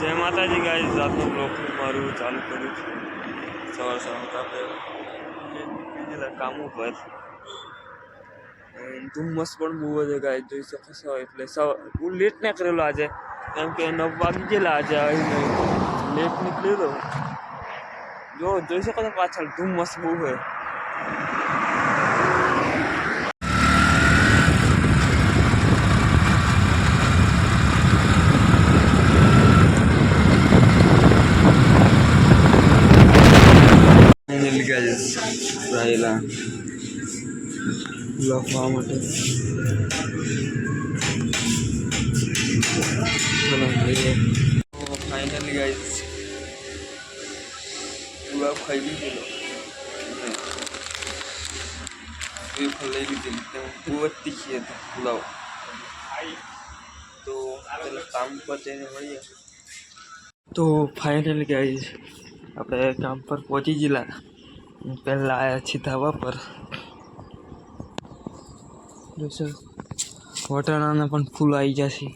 જય માતાજી ગાય રાતનું બ્લોક મારું ચાલુ કર્યું છે. સવાર સવાર આપણે ગયેલા કામ ઉપર ધુમ્મસ પણ બહુ છે ગાય જોઈ શકો છો. એટલે સવાર હું લેટ ના કરેલો આજે. કેમ કે નવ વાગી ગયેલા આજે આવીને લેટ નીકળેલો જો, જોઈ શકો છો પાછળ ધુમ્મસ બહુ છે ફાઇનલી રાયેલા. લખવા માટે. ચલો મળીએ ફાઇનલી ગાઈસ ગુલાબ ખાઈ લીધેલો. વેફર લઈ લીધેલી. તેમાં બહુ જ તીખી હતી. ગુલાબ તો ચલો કામ પર જઈને મળીએ. તો ફાઇનલી ગાઈઝ આપણે કામ પર પહોંચી ગયેલા. પહેલાં આવ્યા છીએ ધાબા પર વટાણાના પણ ફૂલ આવી જશે.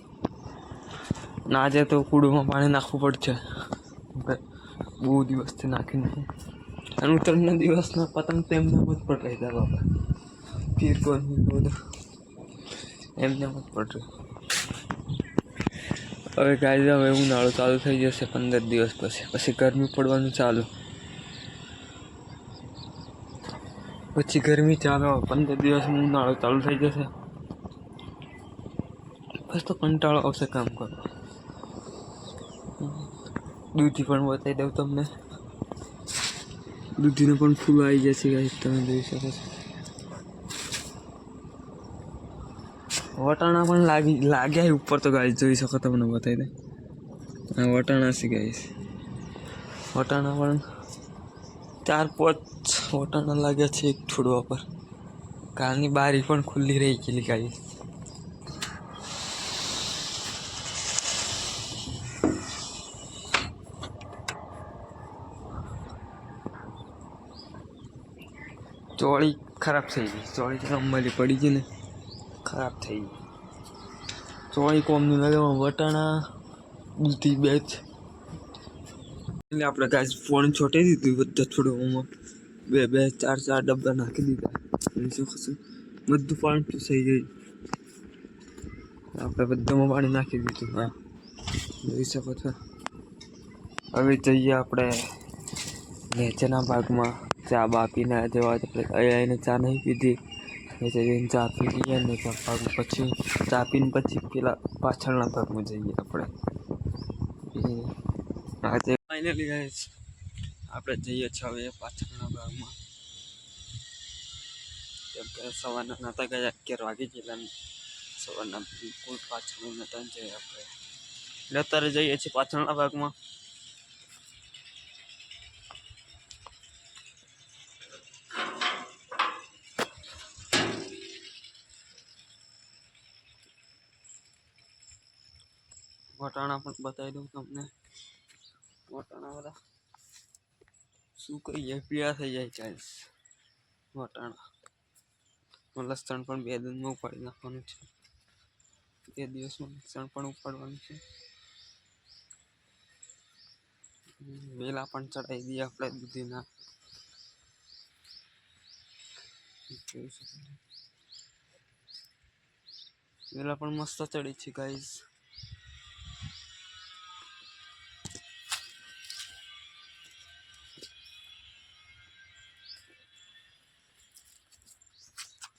ના આજે તો કૂડુમાં પાણી નાખવું પડશે. બહુ દિવસથી નાખી નાખી અને ઉત્તરના દિવસના પતંગ તો એમને જ પટાઈ ધાબા પર ફીર કોણ બધું. એમને જ પડ હવે કાયદા હવે ઉનાળો ચાલુ થઈ જશે પંદર દિવસ પછી. પછી ગરમી પડવાનું ચાલુ. પછી ગરમી ચાલો, પંદર દિવસમાં ઉનાળો ચાલુ થઈ જશે. બસ તો કંટાળો આવશે કામ કરો દૂધી પણ બતાવી દઉં તમને. દૂધીને પણ ફૂલ આવી જશે ગાઈસ તમે જોઈ શકો છો. વટાણા પણ લાગી, લાગ્યા ઉપર તો ગાઈસ જોઈ શકો તમને બતાવી દે આ વટાણા છે ગાઈસ વટાણા પણ ચાર પાંચ વટાણા લાગ્યા છે એક છોડવા પર કારની બારી પણ ખુલ્લી રહી ગયેલી ગાઈસ. ચોળી ખરાબ થઈ ગઈ. ચોળી અંબાલી પડી ગઈ ને. ખરાબ થઈ ગઈ. ચોળી કોમની લાગે વટાણા, દૂધી બે જ એટલે આપણે ગાય ફોન છોટી દીધું બધા છોડવામાં બે બે, ચાર ચાર ડબ્બા નાખી દીધા. શું કશું બધું પાણી થઈ ગયું. આપણે બધામાં પાણી નાખી દીધું, હા. જોઈ શકો છો. હવે જઈએ આપણે નીચેના ભાગમાં ચા બા પીને જેવા આપણે અહીંયા ચા નહીં પીધી. નીચે જઈને ચા પી લઈએ ને ભાગ પછી, ચા પીને પછી પેલા પાછળના ભાગમાં જઈએ આપણે. આજે ફાઇનલી ગાઈસ આપણે જઈએ છીએ હવે પાછળના ભાગમાં. કેમ કે સવારના નહોતા ગયા, અગિયાર વાગી ગયેલા ને સવારના બિલકુલ પાછળ નહોતા જઈએ આપણે. એટલે અત્યારે જઈએ છીએ પાછળના ભાગમાં. વટાણા પણ બતાવી દઉં તમને. વટાણા બધા. શું કહીએ? પીળા થઈ જાય ચાલીસ વટાણા. લસણ પણ બે દિવસમાં ઉપાડી નાખવાનું છે. બે દિવસમાં લસણ પણ ઉપાડવાનું છે. વેલા પણ ચડાવી દઈએ આપણે દૂધીના. વેલા પણ મસ્ત ચડી છે ગાઈઝ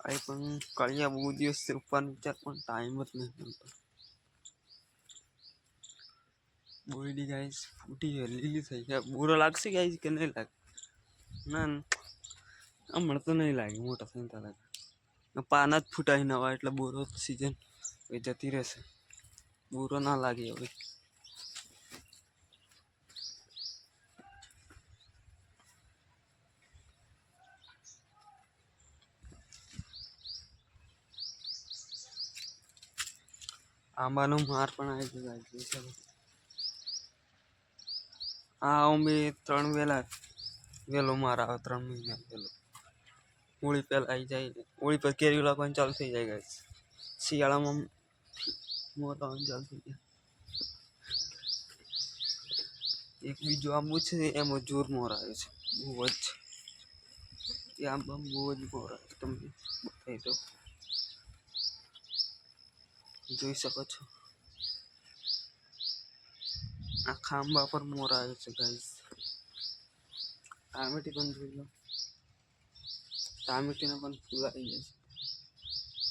આ પણ કળિયા બહુ દિવસ ઉપર વિચાર, પણ ટાઈમ જ નહીં મળતો. બોયડી ગાઈસ ફૂટી લીલી થઈ ગયા. બુરો લાગશે ગાઈસ કે નહીં લાગે? ના. હમણાં તો નહીં લાગે, મોટા થઈને તો લાગે. પાના જ ફૂટાઈ નવા એટલે બોરો સિઝન જતી રહેશે. બોરો ના લાગે હવે. આંબાનો માર પણ આવી ગયો જોઈ શકો. આ અમે ત્રણ વેલા વેલો માર આવે, ત્રણ મહિના વેલો. હોળી પહેલાં આવી જાય, હોળી પર કેરી લાગવાનું ચાલુ થઈ જાય ગાય શિયાળામાં મોટાવાનું ચાલુ થઈ જાય. એક બીજો આંબો છે ને એમાં જોર મોર આવે છે. બહુ જ. એ આંબા બહુ જ મોર આવે તમને બતાવી દઉં. જોઈ શકો છો આ ખાંબા પર મોર આવે છે ગાઈસ ટામેટી પણ જોઈ લો ટામેટીના પણ ફૂલ આવી ગયા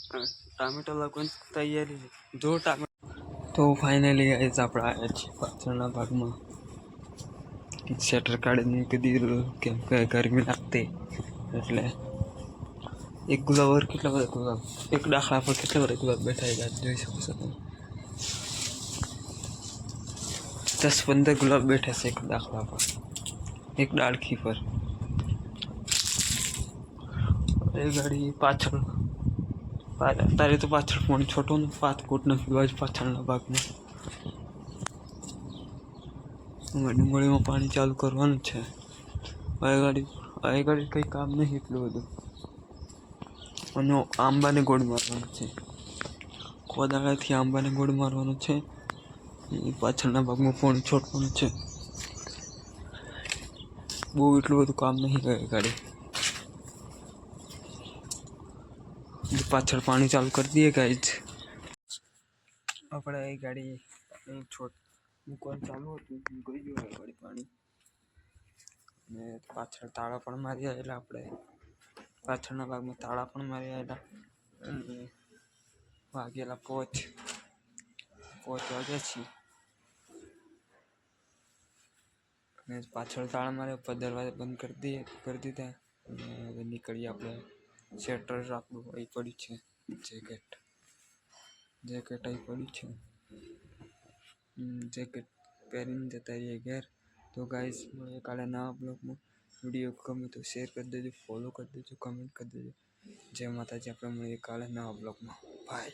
છે હવે ટામેટા લગવાની તૈયારી છે જો ટામેટા તો ફાઇનલી ગાઈસ આપણે આવ્યા છીએ પાછળના ભાગમાં શટર કાઢીને મૂકી દીધું કેમ કે ગરમી લાગતી એટલે એક ગુલાબ પર કેટલા બધા ગુલાબ? એક દાખલા પર કેટલા બધા ગુલાબ બેઠા છે જોઈ શકો છો તમે. દસ પંદર ગુલાબ બેઠા છે એક દાખલા પર. એક ડાળખી પર. એ ગાડી પાછળ તારે તો પાછળ પણ છોટો ને પાથકોટ નથી, બાજુ પાછળના ભાગમાં. હવે ડુંગળીમાં પાણી ચાલુ કરવાનું છે. આ ગાડી આ ગાડી કંઈ કામ નહીં એટલું બધું. અને આંબાને ગોળ મારવાનું છે. કોદાળાથી આંબાને ગોળ મારવાનું છે. પાછળના ભાગમાં પાણી છોડવાનું છે. બહુ એટલું બધું કામ નહીં કરે ગાડી. પાછળ પાણી ચાલુ કરી દઈએ ગાઈ જ આપણે એ ગાડી અહીં છોડ મૂકવાનું ચાલુ હતું. ગઈ ગયું ગાડી પાણી. ને પાછળ તાળા પણ મારી એટલે આપણે પાછળના ભાગમાં તાળા પણ મારી આવેલા અને વાગેલા પોચ. પોચ વાગ્યા છીએ. અને પાછળ તાળા મારે ઉપર દરવાજા બંધ કરી દઈએ, કરી દીધા. અને હવે નીકળીએ આપણે શેટર આપણું અહીં પડ્યું છે, જેકેટ. જેકેટ અહીં પડ્યું છે. જેકેટ પહેરીને જતા રહીએ ઘેર. તો ગાઈસ મળીએ કાલે નવા બ્લોગમાં વીડિયો ગમે તો શેર કરી દેજો ફોલો કરી દેજો કમેન્ટ કરી દેજો. જય માતાજી, આપણે મળીએ કાલે નવા બ્લોગમાં બાય